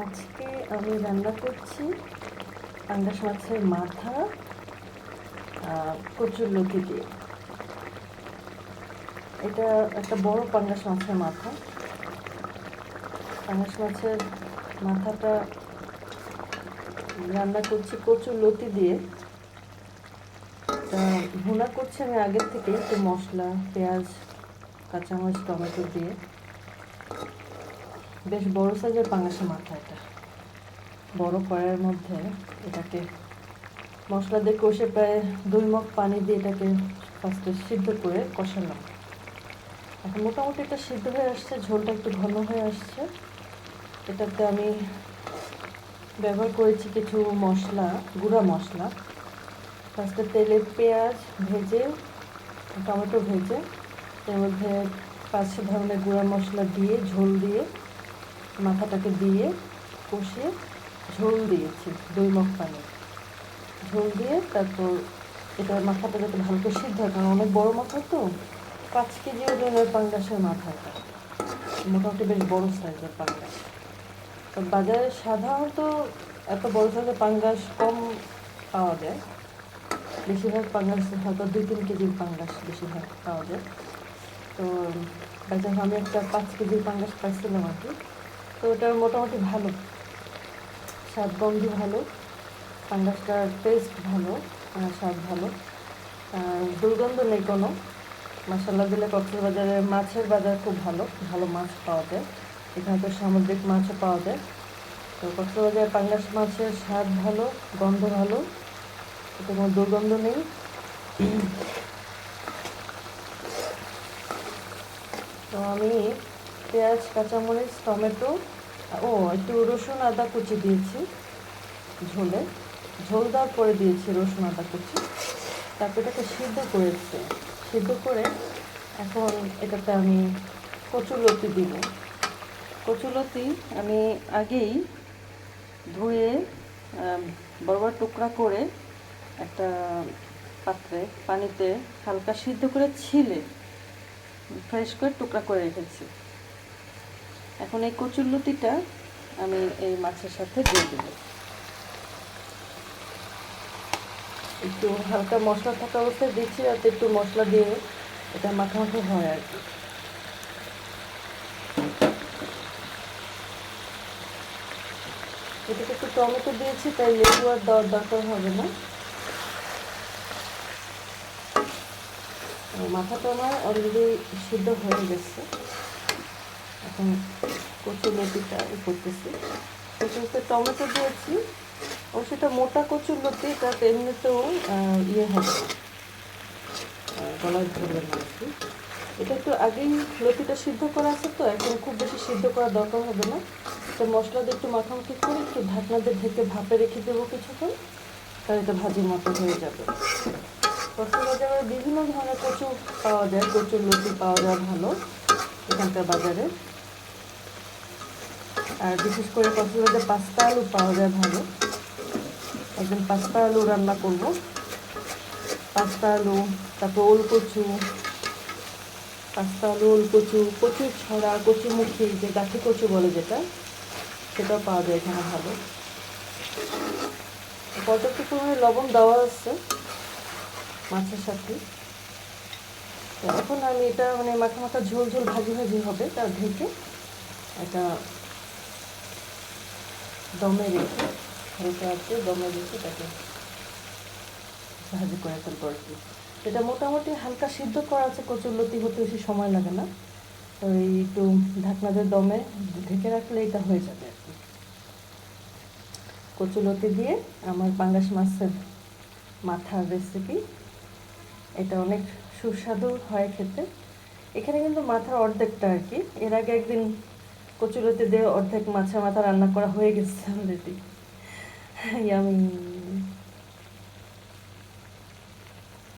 আজকে আমি রান্না করছি পাঙ্গাস মাছের মাথা কচুর লতি দিয়ে। এটা একটা বড় পাঙ্গাস মাছের মাথা। পাঙ্গাস মাছের মাথাটা রান্না করছি কচুর লতি দিয়ে। তা ভুনা করছি আমি আগের থেকেই একটু মশলা, পেঁয়াজ, কাঁচামরিচ, টমেটো দিয়ে। বেশ বড় সাইজের পাঙ্গাসের মাথা এটা। বড় কড়াইয়ের মধ্যে এটাকে মশলা দিয়ে কষে প্রায় দুই মগ পানি দিয়ে এটাকে ফার্স্টে সিদ্ধ করে কষালাম। এখন মোটামুটি এটা সিদ্ধ হয়ে আসছে, ঝোলটা একটু ঘন হয়ে আসছে। এটাতে আমি ব্যবহার করেছি কিছু মশলা, গুঁড়া মশলা। ফার্স্টে তেলে পেঁয়াজ ভেজে, টমেটো ভেজে, এর মধ্যে পাঁচ ধরনের গুঁড়া মশলা দিয়ে, ঝোল দিয়ে মাথাটাকে দিয়ে কষিয়ে ঝোল দিয়েছি, দই মগ পানি। ঝোল দিয়ে তারপর এটা মাথাটা যাতে ভালো করে সিদ্ধ হয়, কারণ অনেক বড় মাথা তো, পাঁচ কেজি ওজনের পাঙ্গাসের মাথা এটা। মোটামুটি বেশ বড় সাইজের পাঙ্গাস। তো বাজারে সাধারণত এত বড় সাইজের পাঙ্গাস কম পাওয়া যায়। বেশিরভাগ পাঙ্গাস হয়তো দুই তিন কেজির পাঙ্গাস বেশিরভাগ পাওয়া যায়। তো বাজারে আমি একটা পাঁচ কেজির পাঙ্গাস পাইছিলাম আর কি। তো ওটা মোটামুটি ভালো। স্বাদ গন্ধ ভালো। পাঙ্গাসটার টেস্ট ভালো স্বাদ ভালো। আর দুর্গন্ধ নেই কোনো। মশলা দিলে কক্সবাজারে মাছের বাজার খুব ভালো ভালো মাছ পাওয়া যায়। এখানে তো সামুদ্রিক মাছও পাওয়া যায়। তো কক্সবাজারে পাঙ্গাস মাছের স্বাদ ভালো, গন্ধ ভালো কোনো দুর্গন্ধ নেই। তো আমি পেঁয়াজ, কাঁচামরিচ, টমেটো, ও, একটু রসুন, আদা কুচি দিয়েছি ঝোলে। ঝোল দেওয়ার পরে দিয়েছি রসুন, আদা কুচি। তারপর এটাকে সিদ্ধ করেছি। সিদ্ধ করে এখন এটাতে আমি কচুলতি দিব। কচুলতি আমি আগেই ধুয়ে বড় বড় টুকরা করে একটা পাত্রে পানিতে হালকা সিদ্ধ করে ছিলে, ফ্রেশ করে টুকরা করে রেখেছি। এখন এই কচুর লতিটা আমি এই মাছের সাথে দিয়ে দেব। একটু হালকা মশলা থাকা অবস্থায় দিচ্ছি, যাতে একটু মশলা দিয়ে এটা মাখা মাখা হয় আর কি। এটাকে একটু টমেটো দিয়েছি, তাই লেবু আর দেওয়ার দরকার হবে না। আর মাথাটা আমার অলরেডি সিদ্ধ হয়ে গেছে। এখন কচু লতিটা করতেছি। কচুতে টমেটো দিয়েছি। ও সেটা মোটা কচুর লতি এটা এমনিতেও ইয়ে হবে। গলায় ধরবে না এটা একটু আগেই লতিটা সিদ্ধ করা আছে তো, এখন খুব বেশি সিদ্ধ করা দরকার হবে না। তো মশলা দিয়ে একটু মাখামাখি করে একটু ঢাকনা দিয়ে ঢেকে ভাপে রেখে দেবো কিছুক্ষণ, তাহলে এটা ভাজির মতো হয়ে যাবে। কক্সবাজারে বিভিন্ন ধরনের কচু পাওয়া যায়, কচুর লতি পাওয়া যায় ভালো এখানকার বাজারে। আর বিশেষ করে কক্সবাজারে পাস্তা আলু পাওয়া যায় ভালো। একদম পাস্তা আলু রান্না করব। পাস্তা আলু, তারপর ওল কচু পাস্তা আলু ওল কচু ছড়া, কচুমুখী, যে গাঠি কচু বলে যেটা, সেটাও পাওয়া যায় এখানে ভালো। পর্যাপ্ত পরিমাণে লবণ দেওয়া আছে মাছের সাথে। এখন আমি এটা মানে মাখা মাখা ঝোল ঝোল ভাজি ভাজি হবে তার ঢেকে এটা দমে রেখে, হালকা আছে দমে রেখে তাকে ভাজি করে ফেলব আর কি এটা মোটামুটি হালকা সিদ্ধ করা আছে, কচুরলতি হতে বেশি সময় লাগে না। তো এই একটু ঢাকনা দিয়ে দমে ঢেকে রাখলে এটা হয়ে যাবে আর কি। কচুলতি দিয়ে আমার পাঙ্গাস মাছের মাথার রেসিপি এটা অনেক সুস্বাদু হয় খেতে। এখানে কিন্তু মাথার অর্ধেকটা আর কি। এর আগে একদিন কচুলতি দিয়ে অর্ধেক মাছের মাথা রান্না করা হয়ে গেছে অলরেডি আমি